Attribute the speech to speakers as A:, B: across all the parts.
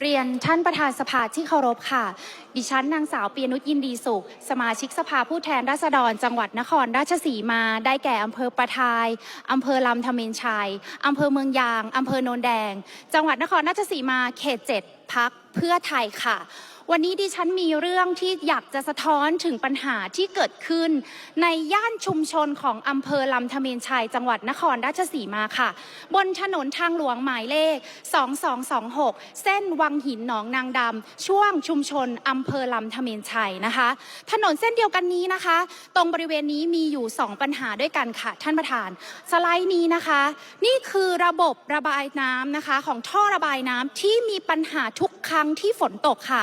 A: เรียนท่านประธานสภาที่เคารพค่ะ ดิฉันนางสาวปียนุชยินดีสุข สมาชิกสภาผู้แทนราษฎร จังหวัดนครราชสีมา ได้แก่อำเภอประทายอำเภอลำธเมนชัยอำเภอเมืองยางอำเภอโนนแดง จังหวัดนครราชสีมาเขตเจ็ดพักเพื่อไทยค่ะ วันนี้ดิฉันมีเรื่องที่อยากจะสะท้อนถึงปัญหาที่เกิดขึ้น ในย่านชุมชนของอำเภอลำธเมนชัยจังหวัดนครราชสีมาค่ะ บนถนนทางหลวงหมายเลข 2226 เส้นวังหินหนองนางดำช่วงชุมชนอำเภอลำธเมนชัยนะคะ ถนนเส้นเดียวกันนี้นะคะ ตรงบริเวณนี้มีอยู่ 2 ปัญหาด้วยกันค่ะ ท่านประธาน สไลด์นี้นะคะ นี่คือระบบระบายน้ำนะคะ ของท่อระบายน้ำที่มีปัญหาทุก ครั้งที่ฝนตกค่ะ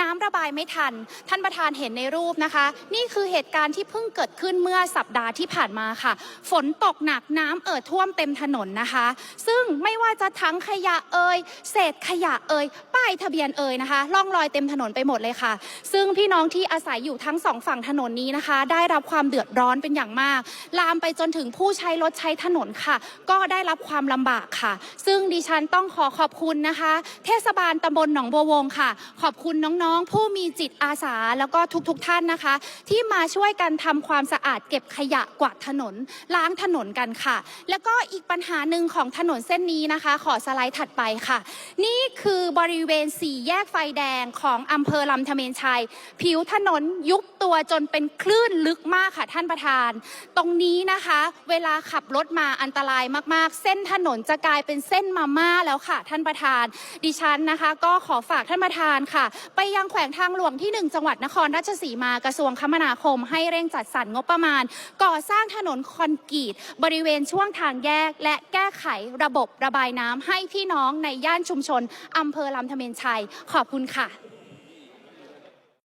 A: น้ำระบายไม่ทัน ท่านประธานเห็นในรูปนะคะ นี่คือเหตุการณ์ที่เพิ่งเกิดขึ้นเมื่อสัปดาห์ที่ผ่านมาค่ะ ฝนตกหนักน้ำเอ่อท่วมเต็มถนนนะคะ ซึ่งไม่ว่าจะทั้งขยะเอ่ยเศษขยะเอ่ยายทะเบียนเอ่ยนะคะล่องลอยเต็มถนนไปหมดเลยค่ะ ซึ่งพี่น้องที่อาศัยอยู่ทั้งสองฝั่งถนนนี้นะคะ ได้รับความเดือดร้อนเป็นอย่างมาก ลามไปจนถึงผู้ใช้รถใช้ถนนค่ะ ก็ได้รับความลำบากค่ะ ซึ่งดิฉันต้องขอขอบคุณนะคะ เทศบาลตำบลหนองบัววงค่ะ ขอบคุณน้องๆ ผู้มีจิตอาสาแล้วก็ทุกๆท่านนะคะ ที่มาช่วยกันทำความสะอาดเก็บขยะกวาดถนนล้างถนนกันค่ะ แล้วก็อีกปัญหาหนึ่งของถนนเส้นนี้นะคะ ขอสไลด์ถัดไปค่ะ นี่คือบริเวณวณสี่แยกไฟแดงของอำเภอลำธเมนชัย ผิวถนนยุบตัวจนเป็นคลื่นลึกมากค่ะท่านประธาน ตรงนี้นะคะ เวลาขับรถมาอันตรายมากๆ เส้นถนนจะกลายเป็นเส้นมาม่าแล้วค่ะ ท่านประธาน ดิฉันนะคะ ก็ขอฝากท่านประธานค่ะ ไปยังแขวงทางหลวงที่ 1 จังหวัดนครราชสีมากระทรวงคมนาคม ให้เร่งจัดสรรงบประมาณ ก่อสร้างถนนคอนกรีตบริเวณช่วงทางแยก และแก้ไขระบบระบายน้ำให้พี่น้องในย่านชุมชนอำเภอลำธเมนชัย ขอบคุณค่ะ